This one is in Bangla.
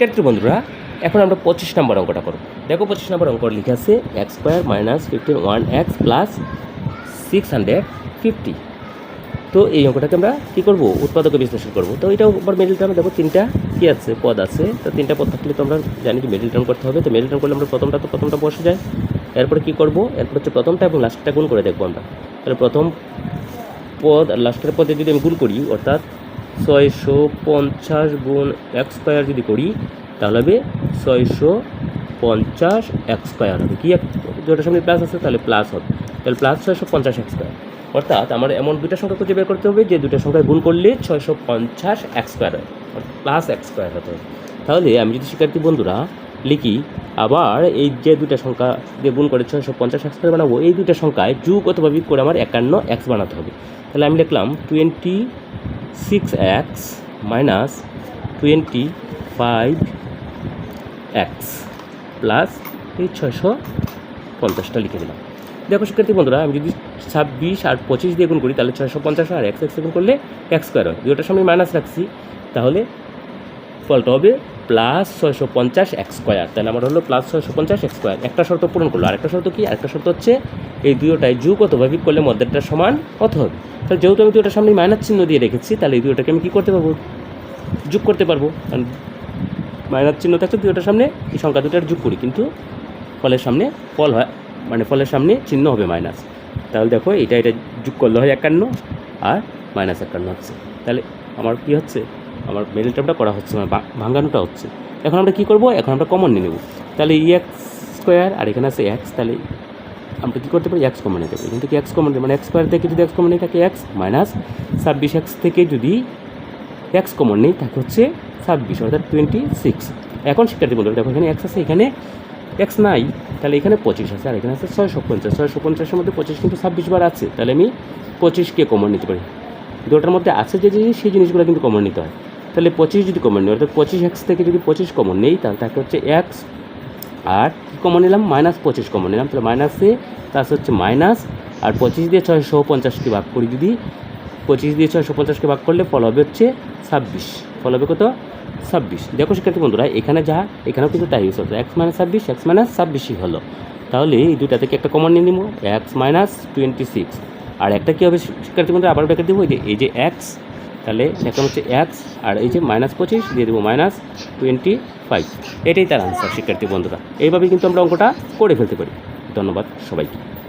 শিক্ষার্থী বন্ধুরা, এখন আমরা পঁচিশ নম্বর অঙ্কটা করব। দেখো পঁচিশ নম্বর অঙ্ক লিখে আছে X square minus fifteen one X plus six hundred fifty তো এই অঙ্কটাকে আমরা কী করব? উৎপাদকে বিশ্লেষণ করব। তো এটাও আবার মিডিল টার্মে দেখো তিনটা কী আছে? পদ আছে। তো তিনটা পদ থাকলে তো আমরা জানি যে মিডিল টার্ম করতে হবে। তো মিডিল টার্ম করলে আমরা প্রথমটা, তো প্রথমটা বসে যায়। এরপরে কী করব? এরপর হচ্ছে প্রথমটা এবং লাস্টটা গুণ করে দেখব আমরা। তাহলে প্রথম পদ আর লাস্টের পদে যদি আমি গুণ করি, অর্থাৎ ছয়শো পঞ্চাশ গুণ এক স্কোয়ার যদি করি, তাহলে হবে ছয়শো পঞ্চাশ এক স্কোয়ার হবে। কি এক যেটার সামনে প্লাস আছে, তাহলে প্লাস হবে। তাহলে প্লাস ছয়শো পঞ্চাশ এক স্কোয়ার। অর্থাৎ আমার এমন দুটা সংখ্যা খুঁজে বের করতে হবে যে দুটা সংখ্যা গুণ করলে ছয়শো পঞ্চাশ এক স্কোয়ার হয়। প্লাস এক স্কোয়ার হতে হবে। তাহলে আমি যদি শিক্ষার্থী বন্ধুরা লিখি, আবার এই যে দুটা সংখ্যা দিয়ে গুণ করে ছয়শো পঞ্চাশ এক্স স্কোয়ার বানাবো, এই দুটা সংখ্যায় যুগ অথবা করে আমার একান্ন এক্স বানাতে হবে। তাহলে আমি লিখলাম twenty six X minus twenty five X plus এই ছয়শো পঞ্চাশটা লিখে দিলাম। দেখো শিক্ষার্থী বন্ধুরা, আমি যদি ছাব্বিশ আর পঁচিশ দিয়ে গুণ করি, তাহলে ছয়শো পঞ্চাশ আর এক্স এক্স গুণ করলে এক্স স্কোয়ার হয়। দুটোর সামনে মাইনাস রাখছি, তাহলে ফলটা হবে প্লাস ছয়শো পঞ্চাশ এক্স স্কোয়ার তাহলে আমার হলো প্লাস ছয়শো পঞ্চাশ এক্স স্কোয়ার একটা শর্ত পূরণ করল, আরেকটা শর্ত কি? আরেকটা শর্ত হচ্ছে এই দুটোটাই যুগ অথবা করলে মধ্যেটা সমান কত হবে তাহলে যেহেতু আমি দুটোর সামনে মাইনাস চিহ্ন দিয়ে রেখেছি, তাহলে এই দুটোটাকে আমি কী করতে পারব? যোগ করতে পারব। কারণ মাইনাস চিহ্ন থাকছে দুটোটার সামনে এই সংখ্যা দুটার যোগ করি, কিন্তু ফলের সামনে ফল হয় মানে ফলের সামনে চিহ্ন হবে মাইনাস। তাহলে দেখো এটা এটা যোগ করলে হয় একান্ন আর মাইনাস একান্ন হচ্ছে। তাহলে আমার কি হচ্ছে? আমার মিডল টার্মটা করা হচ্ছে মানে ভাঙানোটা হচ্ছে। এখন আমরা কি করব? এখন আমরা কমন নিয়ে নেব। তাহলে ই এক্স স্কোয়ার আর এখানে আছে এক্স তাহলে আমরা কী করতে পারি? এক্স কমন নিতে পারি। কিন্তু কি এক্স কমন মানে এক্স স্কোয়ার থেকে যদি এক্স কমন নিয়ে থাকে এক্স মাইনাস ছাব্বিশ এক্স থেকে যদি এক্স কমন নেই থাকে হচ্ছে ছাব্বিশ, অর্থাৎ টোয়েন্টি সিক্স এখন শিক্ষার্থী বন্ধুরা, দেখো এখানে এক্স আছে, এখানে এক্স নাই, তাহলে এখানে পঁচিশ আছে, আর এখানে আছে ছয়শো পঞ্চাশ। ছয়শো পঞ্চাশের মধ্যে পঁচিশ কিন্তু ছাব্বিশ বার আছে, তাহলে আমি পঁচিশকে কমন নিতে পারি। দুটার মধ্যে আছে যে জিনিস, সেই জিনিসগুলো কিন্তু কমন নিতে হয়। তাহলে পঁচিশ যদি কমন নিই, অর্থাৎ পঁচিশ এক্স থেকে যদি পঁচিশ কমন নেই, তাহলে তাকে হচ্ছে এক্স আর কী কমন নিলাম? মাইনাস পঁচিশ কমন নিলাম। তাহলে মাইনাসে তার হচ্ছে মাইনাস আর পঁচিশ দিয়ে ছয়শো পঞ্চাশকে ভাগ করি যদি, পঁচিশ দিয়ে ছয়শো পঞ্চাশকে ভাগ করলে ফল হবে হচ্ছে ছাব্বিশ। ফল হবে কত? ছাব্বিশ। দেখো শিক্ষার্থী বন্ধুরা, এখানে যা, এখানেও কিন্তু তাই হতো এক্স মাইনাস ছাব্বিশ এক্স মাইনাস ছাব্বিশই হলো। তাহলে এই দুটা থেকে একটা কমন নিয়ে নিব। এক্স মাইনাস টোয়েন্টি সিক্স আর একটা কী হবে শিক্ষার্থী বন্ধুরা, আবার ব্যাকে দেবো, এই যে এই যে এক্স তাহলে সেখানে হচ্ছে এক্স আর এই যে মাইনাস পঁচিশ দিয়ে দেবো মাইনাস টোয়েন্টি ফাইভ এটাই তার আনসার শিক্ষার্থী বন্ধুরা। এইভাবে কিন্তু আমরা অঙ্কটা করে ফেলতে পারি। ধন্যবাদ সবাইকে।